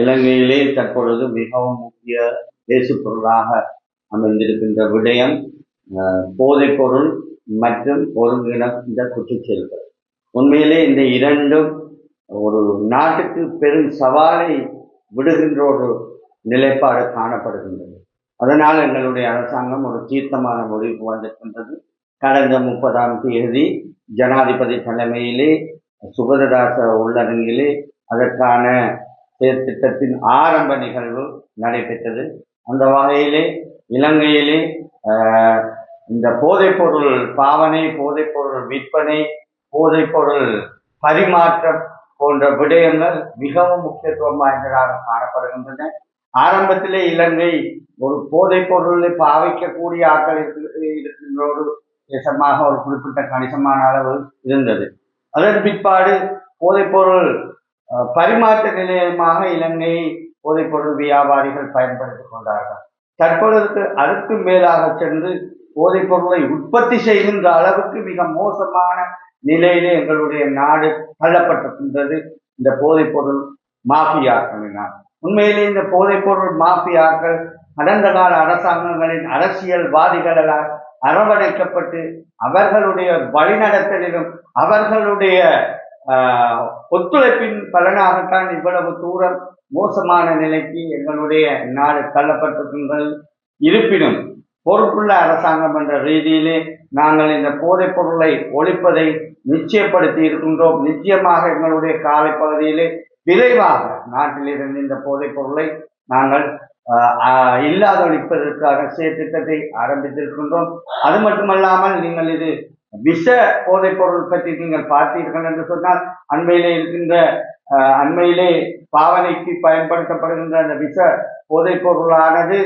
இலங்கையிலே தற்பொழுது மிகவும் முக்கிய பேசு பொருளாக அமைந்திருக்கின்ற விடயம் போதைப்பொருள் மற்றும் ஒருங்கிணைந்த குற்றச்செயல்கள். உண்மையிலே இந்த இரண்டும் ஒரு நாட்டுக்கு பெரும் சவாலை விடுகின்ற ஒரு நிலைப்பாடு காணப்படுகின்றது. அதனால் எங்களுடைய அரசாங்கம் ஒரு தீர்த்தமான முடிவுக்கு வந்திருக்கின்றது. கடந்த முப்பதாம் தேதி ஜனாதிபதி தலைமையிலே சுபததாச உள்ளடங்கிலே அதற்கான செயற்திட்டத்தின் ஆரம்ப நிகழ்வு நடைபெற்றது. அந்த வகையிலே இலங்கையிலே இந்த போதைப்பொருள் பாவனை போதைப்பொருள் விற்பனை போதைப்பொருள் பரிமாற்றம் போன்ற விடயங்கள் மிகவும் முக்கியத்துவம் வாய்ந்ததாக காணப்படுகின்றன. ஆரம்பத்திலே இலங்கை ஒரு போதைப்பொருளை பாவிக்கக்கூடிய ஆட்கள் இருக்கின்ற ஒரு தேசமாக ஒரு குறிப்பிட்ட கணிசமான அளவு இருந்தது. அதன் பிற்பாடு போதைப்பொருள் பரிமாற்ற நிலையமாக இலங்கையை போதைப்பொருள் வியாபாரிகள் பயன்படுத்திக் கொண்டார்கள். தற்பொழுது அதற்கு மேலாக சென்று போதைப் பொருளை உற்பத்தி செய்கின்ற அளவுக்கு மிக மோசமான நிலையிலே எங்களுடைய நாடு தள்ளப்பட்டிருக்கின்றது. இந்த போதைப் பொருள் மாஃபியாக்களினால். உண்மையிலே இந்த போதைப் பொருள் மாஃபியாக்கள் கடந்த கால அரசாங்கங்களின் அரசியல்வாதிகளால் அரவணைக்கப்பட்டு அவர்களுடைய வழிநடத்தலிலும் அவர்களுடைய ஒத்துழைப்பின் பலனாகத்தான் இவ்வளவு தூரம் மோசமான நிலைக்கு எங்களுடைய நாடு தள்ளப்பட்டிருக்கின்றது. இருப்பினும் பொறுப்புள்ள அரசாங்கம் என்ற ரீதியிலே நாங்கள் இந்த போதைப் பொருளை ஒழிப்பதை நிச்சயப்படுத்தி இருக்கின்றோம். நிச்சயமாக எங்களுடைய காலை பகுதியிலே விரைவாக நாட்டிலிருந்து இந்த போதைப் பொருளை நாங்கள் இல்லாத ஆஹ், இல்லாதொழிப்பதற்கான செயற்திட்டத்தை ஆரம்பித்திருக்கின்றோம். அது மட்டுமல்லாமல் நீங்கள் இது விஷ போதைப் பொருள் பற்றி நீங்கள் பார்த்தீர்கள் என்று சொன்னால் அண்மையிலே இருக்கின்ற அண்மையிலே பாவனைக்கு பயன்படுத்தப்படுகின்ற அந்த விஷ போதைப் பொருளானது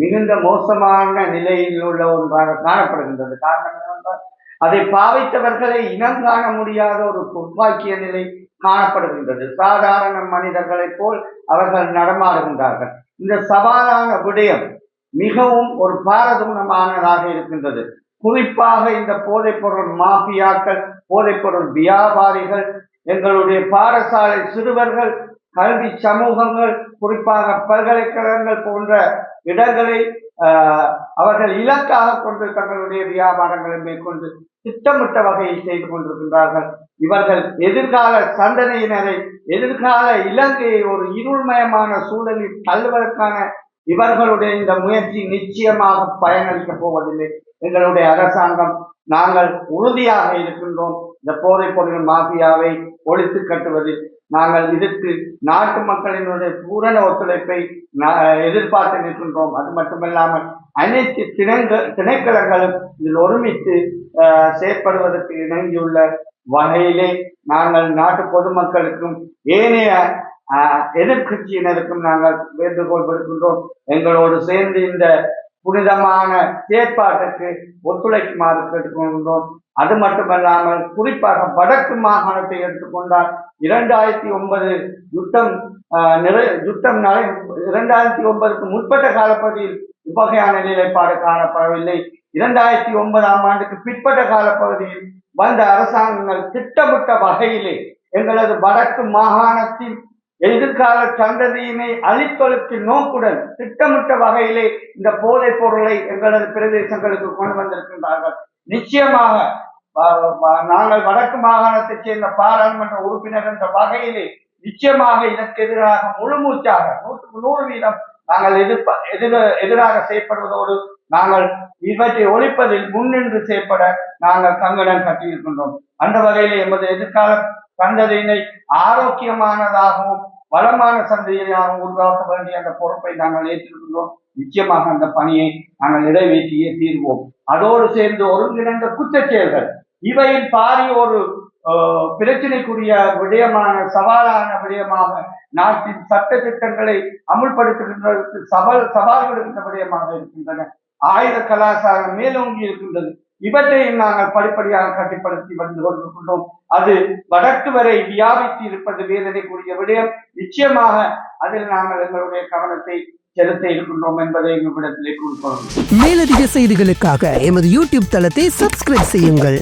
மிகுந்த மோசமான நிலையில் உள்ள ஒன்றாக காணப்படுகின்றது. காரணம் என்னவென்றால் அதை பாவித்தவர்களை இனம் காண முடியாத ஒரு துப்பாக்கிய நிலை காணப்படுகின்றது. சாதாரண மனிதர்களைப் போல் அவர்கள் நடமாடுகின்றார்கள். இந்த சவாலான விடயம் மிகவும் ஒரு பாரதூனமானதாக இருக்கின்றது. குறிப்பாக இந்த போதைப்பொருள் மாஃபியாக்கள் போதைப்பொருள் வியாபாரிகள் எங்களுடைய பாடசாலை சிறுவர்கள் கல்வி சமூகங்கள் குறிப்பாக பல்கலைக்கழகங்கள் போன்ற இடங்களை அவர்கள் இலக்காக கொண்டு தங்களுடைய வியாபாரங்களை மேற்கொண்டு திட்டமிட்ட வகையில் செய்து கொண்டிருக்கின்றார்கள். இவர்கள் எதிர்கால சந்தனையினரை எதிர்கால இலங்கையை ஒரு இருள்மயமான சூழலில் தள்ளுவதற்கான இவர்களுடைய இந்த முயற்சி நிச்சயமாக பயனளிக்கப் போவதில்லை. எங்களுடைய அரசாங்கம் நாங்கள் உறுதியாக இருக்கின்றோம். இந்த போதைப் பொருள் மாஃபியாவை ஒழித்து கட்டுவதில் நாங்கள் இதற்கு நாட்டு மக்களினுடைய பூரண ஒத்துழைப்பை எதிர்பார்த்து நிற்கின்றோம். அது மட்டுமல்லாமல் அனைத்து திணைங்க திணைக்களங்களும் இதில் ஒருமித்து செயற்படுவதற்கு இணங்கியுள்ள வகையிலே நாங்கள் நாட்டு பொதுமக்களுக்கும் ஏனைய எதிர்கட்சியினருக்கும் எதிர்க்கட்சியினருக்கும் நாங்கள் வேண்டுகோள் விடுக்கின்றோம். எங்களோடு சேர்ந்து இந்த புனிதமான செயற்பாட்டுக்கு ஒத்துழைக்குமாறு கேட்டுக்கொண்டோம் அது மட்டுமல்லாமல் குறிப்பாக வடக்கு மாகாணத்தை எடுத்துக்கொண்டால் இரண்டாயிரத்தி ஒன்பது யுத்தம் நிறை யுத்தம் நடை இரண்டாயிரத்தி ஒன்பதுக்கு முற்பட்ட காலப்பகுதியில் இவ்வகையான நிலைப்பாடு காணப்படவில்லை. இரண்டாயிரத்தி ஒன்பதாம் ஆண்டுக்கு பிற்பட்ட காலப்பகுதியில் வந்த அரசாங்கங்கள் திட்டமிட்ட வகையிலே எங்களது வடக்கு மாகாணத்தின் எதிர்கால சந்ததியினை அழித்தொழிக்கும் நோக்குடன் திட்டமிட்ட வகையிலே இந்த போதைப் பொருளை எங்களது பிரதேசங்களுக்கு கொண்டு வந்திருக்கின்றார்கள். நிச்சயமாக நாங்கள் வடக்கு மாகாணத்தைச் சேர்ந்த பாராளுமன்ற உறுப்பினர் என்ற வகையிலே நிச்சயமாக இதற்கு எதிராக முழுமூச்சாக நூற்றுக்கு நூறு வீதம் நாங்கள் எதிர்ப்ப எதிர எதிராக செயற்படுவதோடு நாங்கள் இவற்றை ஒழிப்பதில் முன்னின்று செயற்பட நாங்கள் கங்கணம் கட்டியிருக்கின்றோம். அந்த வகையில் எமது எதிர்கால சந்ததியினை ஆரோக்கியமானதாகவும் வளமான சந்ததியினாகவும் உருவாக்க வேண்டிய அந்த பொறுப்பை நாங்கள் ஏற்றிருக்கின்றோம். நிச்சயமாக அந்த பணியை நாங்கள் நிறைவேற்றியே தீர்வோம். அதோடு சேர்ந்து ஒருங்கிணைந்த குற்றச்செயல்கள். இவையில் பாரிய ஒரு பிரச்சனைக்குரிய விடயமான சவாலான விடயமாக நாட்டின் சட்ட திட்டங்களை அமுல்படுத்துகின்றதற்கு சவால் சவால்கள் விடுகின்ற விடயமாக இருக்கின்றன ஆயுத கலாச்சாரம் மேலோங்கி இருக்கின்றது. இவற்றையும் நாங்கள் படிப்படியாக கட்டுப்படுத்தி வந்து கொண்டிருக்கின்றோம். அது வடக்கு வரை வியாபித்து இருப்பது வேதனைக்குரிய விடயம். நிச்சயமாக அதில் நாங்கள் எங்களுடைய கவனத்தை செலுத்த இருக்கின்றோம் என்பதை எங்களிடத்திலே கூறிக்கொள்கிறோம் மேலதிக செய்திகளுக்காக எமது யூடியூப் தளத்தை சப்ஸ்கிரைப் செய்யுங்கள்.